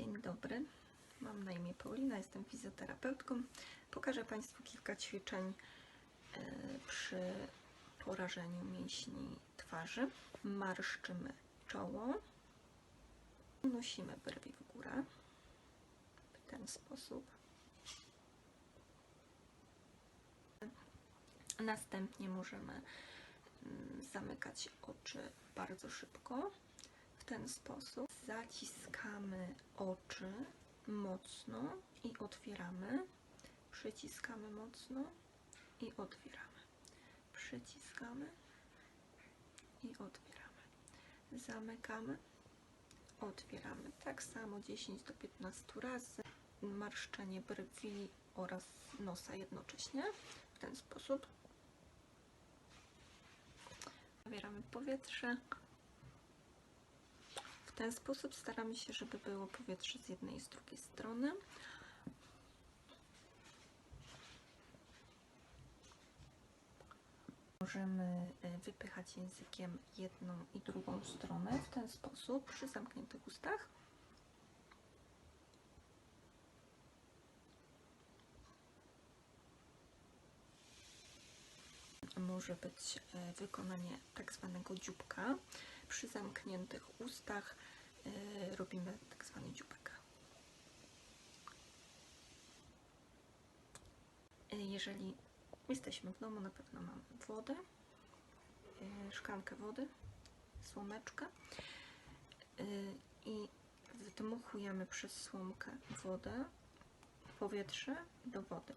Dzień dobry, mam na imię Paulina, jestem fizjoterapeutką. Pokażę Państwu kilka ćwiczeń e, przy porażeniu mięśni twarzy. Marszczymy czoło, unosimy brwi w górę w ten sposób. Następnie możemy mm, zamykać oczy bardzo szybko ten sposób. Zaciskamy oczy mocno i otwieramy. Przyciskamy mocno i otwieramy. Przyciskamy i otwieramy. Zamykamy, otwieramy. Tak samo 10 do 15 razy. Marszczenie brwi oraz nosa jednocześnie w ten sposób. Zabieramy powietrze. W ten sposób staramy się, żeby było powietrze z jednej i z drugiej strony. Możemy e, wypychać językiem jedną i drugą stronę w ten sposób przy zamkniętych ustach. Może być e, wykonanie tak zwanego dzióbka. Przy zamkniętych ustach robimy tak zwany dzióbek. E, Jeżeli jesteśmy w domu, na pewno mamy wodę, e, szklankę wody, słomeczkę e, i wdmuchujemy przez słomkę wodę, powietrze do wody.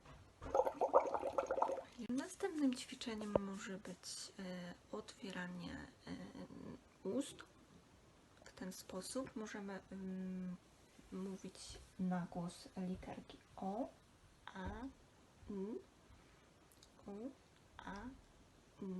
Następnym ćwiczeniem może być e, otwieranie e, ust. Ten sposób możemy mówić na głos literki O, A, U, U, A, U.